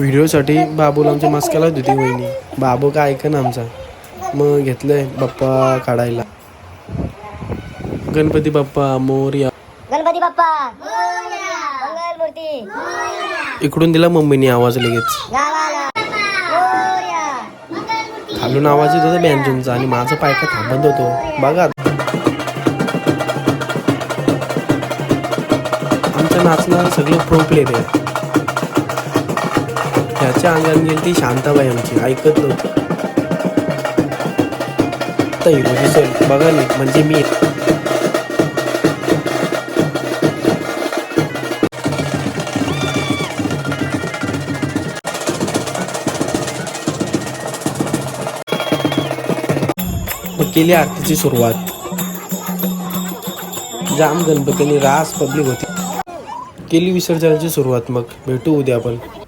व्हिडिओसाठी बाबूला आमच्या मस्क्याला होती वहिनी. बाबू काय ऐकन आमचा. मग घेतलंय बाप्पा काढायला. गणपती बाप्पा मोरया. गणपती बाप्पा. इकडून दिला मम्मीने आवाज लगेच. खालून आवाज येत होता बँजूनचा आणि माझा पायका थांबत होतो. बघा. आमच्या नाचला सगळं प्रो प्लेअर आहे आमच्या अंगात गेली ती शांताबाई आमची ऐकत नव्हती. दिसेल म्हणजे बघा नाही म्हणजे मी केली आरतीची सुरुवात. जाम गणपतीने रास पब्लिक होती. केली विसर्जनाची सुरुवात मग. भेटू उद्या आपण.